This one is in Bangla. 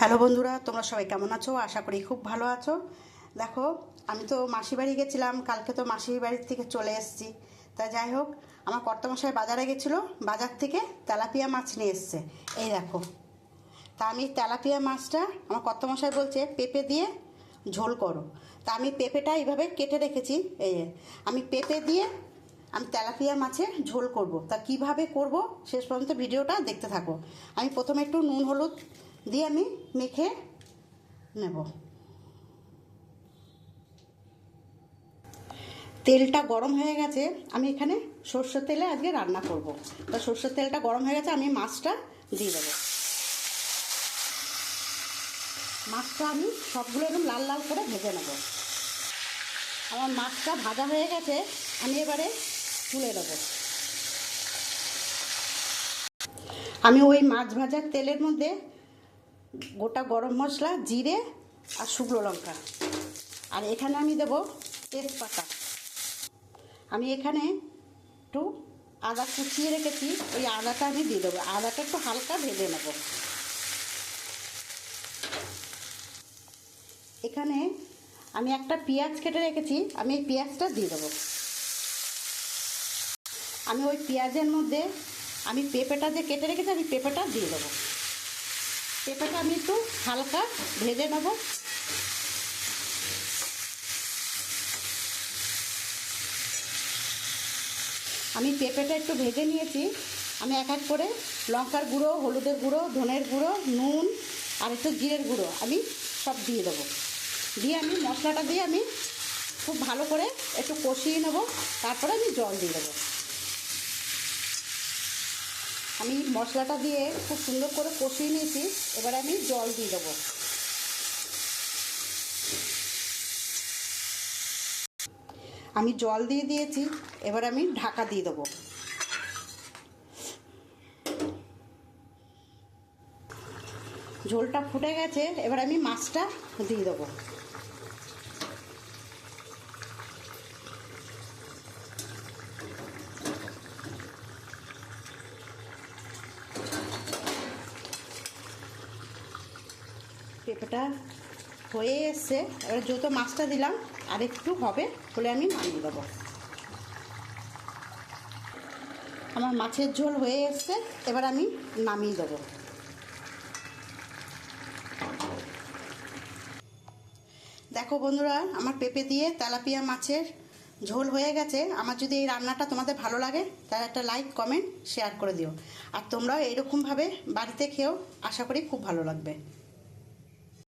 হ্যালো বন্ধুরা, তোমরা সবাই কেমন আছো? আশা করি খুব ভালো আছো। দেখো, আমি তো মাসি বাড়ি গেছিলাম, কালকে তো মাসির বাড়ির থেকে চলে এসেছি। তা যাই হোক, আমার কর্তামশাই বাজারে গেছিল, বাজার থেকে তেলাপিয়া মাছ নিয়ে এসছে। এই দেখো, তা আমি তেলাপিয়া মাছটা, আমার কর্তামশাই বলছে, পেঁপে দিয়ে ঝোল করো। তা আমি পেঁপেটা এইভাবে কেটে রেখেছি, এই আমি পেঁপে দিয়ে আমি তেলাপিয়া মাছের ঝোল করব। তা কীভাবে করব, শেষ পর্যন্ত ভিডিওটা দেখতে থাকো। আমি প্রথমে একটু নুন, হলুদ দিয়ে আমি মেখে নেব। তেলটা গরম হয়ে গেছে, আমি এখানে সর্ষের তেলে আজকে রান্না করব। তা সর্ষের তেলটা গরম হয়ে গেছে, আমি মাছটা দিয়ে দেবো। মাছটা আমি সবগুলো একদম লাল লাল করে ভেজে নেব। আমার মাছটা ভাজা হয়ে গেছে, আমি এবারে তুলে দেবো আমি ওই মাছ ভাজার তেলের মধ্যে গোটা গরম মশলা, জিরে আর শুকনো লঙ্কা। আর এখানে আমি দেব তেজপাতা। আমি এখানে একটু আদা কুচিয়ে রেখেছি ওই আদাটা আমি দিয়ে দেবো। আদাটা একটু হালকা ভেজে নেব। এখানে আমি একটা পেঁয়াজ কেটে রেখেছি, আমি এই পেঁয়াজটা দিয়ে দেবো। আমি ওই পেঁয়াজের মধ্যে, আমি পেঁপেটা যে কেটে রেখেছি, আমি পেঁপেটা দিয়ে দেবো। পেঁপেটা আমি একটু হালকা ভেজে নেব। আমি পেঁপেটা একটু ভেজে নিয়েছি। আমি এক এক করে লঙ্কার গুঁড়ো, হলুদের গুঁড়ো, ধনের গুঁড়ো, নুন আর একটু জিরের গুঁড়ো আমি সব দিয়ে দেবো। দিয়ে আমি মশলাটা দিয়ে আমি খুব ভালো করে একটু কষিয়ে নেব। তারপরে আমি জল দিয়ে দেবো আমি মশলাটা দিয়ে খুব সুন্দর করে কষিয়ে নিয়েছি। এবার আমি জল দিয়ে দেবো। আমি জল দিয়ে দিয়েছি, এবার আমি ঢাকা দিয়ে দেবো। ঝোলটা ফুটে গেছে, এবার আমি মাছটা দিয়ে দেবো। পেঁপেটা হয়ে এসছে। এবার যত মাছটা দিলাম, আর একটু হবে হলে আমি নামিয়ে দেবো আমার মাছের ঝোল হয়ে এসছে, এবার আমি নামিয়ে দেবো। দেখো বন্ধুরা, আমার পেঁপে দিয়ে তেলাপিয়া মাছের ঝোল হয়ে গেছে। আমার যদি এই রান্নাটা তোমাদের ভালো লাগে, তাহলে একটা লাইক কমেন্ট শেয়ার করে দিও। আর তোমরাও এরকমভাবে বাড়িতে খেয়েও আশা করি খুব ভালো লাগবে।